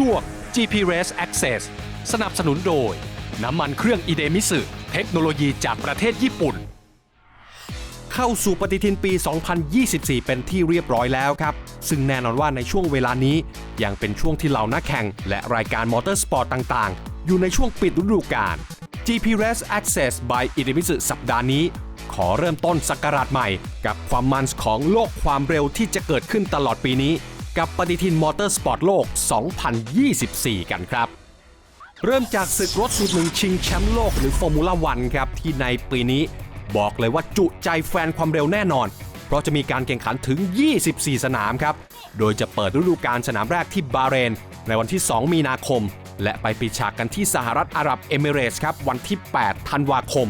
ช่วง GP Race Access สนับสนุนโดย น้ำมันเครื่องอีเดมิสึเทคโนโลยีจากประเทศญี่ปุ่น เข้าสู่ปฏิทินปี 2024 เป็นที่เรียบร้อยแล้วครับ ซึ่งแน่นอนว่าในช่วงเวลานี้ ยังเป็นช่วงที่เหล่านักแข่ง และรายการมอเตอร์สปอร์ตต่าง ๆ อยู่ในช่วงปิดฤดูกาล GP Race Access by i d e m i t s u สัปดาห์นี้ ขอเริ่มต้นสักราชใหม่ กับความมันของโลกความเร็วที่จะเกิดขึ้นตลอดปีนี้ กับปฏิทินมอเตอร์สปอร์ตโลก 2024 กันครับ เริ่มจากศึกรถสูตรหนึ่งชิงแชมป์โลกหรือฟอร์มูล่าวันครับ ที่ในปีนี้บอกเลยว่าจุใจแฟนความเร็วแน่นอน เพราะจะมีการแข่งขันถึง 24 สนามครับ โดยจะเปิดฤดูกาลสนามแรกที่บาเรน ในวันที่ 2 มีนาคม และไปปิดฉากกันที่สหรัฐอาหรับเอมิเรตส์ครับวันที่ 8 ธันวาคม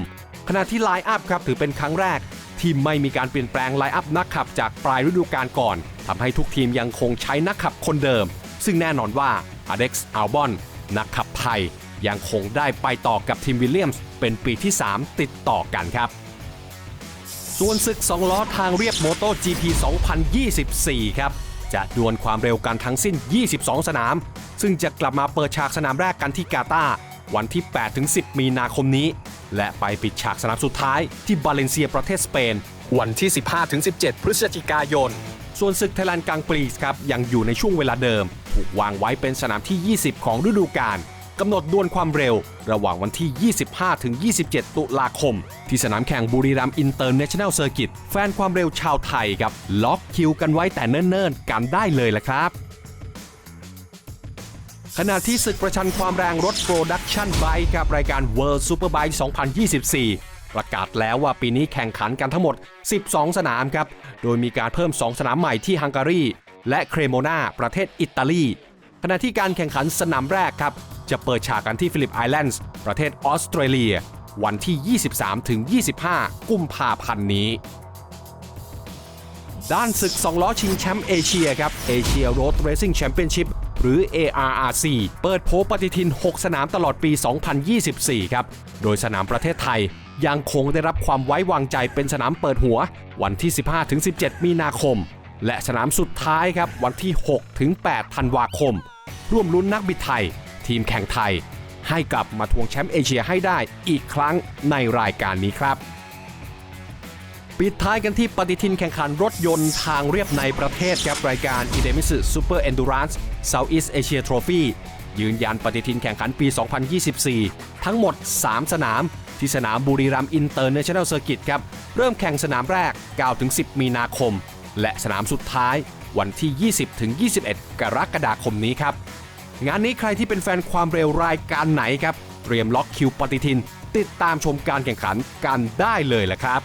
ขณะที่ไลน์อัพครับถือเป็นครั้งแรก ที่ไม่มีการเปลี่ยนแปลงไลน์อัพนักขับจากปลายฤดูกาลก่อนทำให้ทุกทีมยังคงใช้นักขับคนเดิม ซึ่งแน่นอนว่าอเด็กซ์อัลบอนนักขับไทย ยังคงได้ไปต่อกับทีมวิลเลียมส์เป็นปีที่ 3 ติดต่อกันครับ ส่วนศึก 2 ล้อทางเรียบ Moto GP 2024 ครับ จะดวลความเร็วกันทั้งสิ้น 22 สนาม ซึ่งจะกลับมาเปิดฉากสนามแรกกันที่กาตาร์ วันที่8-10 มีนาคมนี้ และไปปิดฉากสนามสุดท้ายที่บาเลนเซียประเทศสเปน วันที่ 15-17 พฤศจิกายน ส่วนศึกไทยแลนด์กลางปรีสครับยังอยู่ในช่วงเวลาเดิม ถูกวางไว้เป็นสนามที่ 20 ของฤดูกาลกำหนดดวลความเร็ว ระหว่างวันที่ 25 ถึง 27 ตุลาคม ที่สนามแข่งบุรีรัมย์อินเตอร์เนชั่นแนลเซอร์กิตแฟนความเร็วชาวไทยครับ ล็อกคิวกันไว้แต่เนิ่นๆ กันได้เลยละครับ ขณะที่ศึกประชันความแรงรถโปรดักชันไบค์กับรายการ World Superbike 2024 ประกาศแล้วว่าปีนี้แข่งขันกันทั้งหมด 12 สนามครับ โดยมีการเพิ่ม 2 สนามใหม่ที่ฮังการี และเครโมนาประเทศอิตาลี ขณะที่การแข่งขันสนามแรกครับ จะเปิดฉากกันที่ฟิลิปไอแลนด์ประเทศออสเตรเลีย วันที่ 23-25 กุมภาพันธ์นี้ ด้านศึก 2 ล้อชิงแชมป์เอเชียครับเอเชียโรดเรซิ่งแชมเปี้ยนชิพหรือ ARRC เปิดโผปฏิทิน 6 สนามตลอดปี 2024 ครับ โดยสนามประเทศไทยยังคงได้รับความไว้วางใจเป็นสนามเปิดหัว วันที่ 15-17 มีนาคม และสนามสุดท้ายครับ วันที่ 6-8 ธันวาคม ร่วมลุ้นนักบิดไทย ทีมแข่งไทย ให้กลับมาทวงแชมป์เอเชียให้ได้อีกครั้งในรายการนี้ครับ ปิดท้ายกันที่ปฏิทินแข่งขันรถยนต์ทางเรียบในประเทศครับรายการ i d e m i s u Super Endurance Southeast Asia Trophy ยืนยันปฏิทินแข่งขันปี 2024 ทั้งหมด 3 สนาม ที่สนามบุรีรัมย์อินเตอร์เนชั่นแนลเซอร์กิตครับ เริ่มแข่งสนามแรก 9-10 มีนาคม และสนามสุดท้ายวันที่ 20-21 กรกฎาคมนี้ครับ งานนี้ใครที่เป็นแฟนความเร็วรายการไหนครับ เตรียมล็อกคิวปฏิทิน ติดตามชมการแข่งขันกันได้เลยละครับ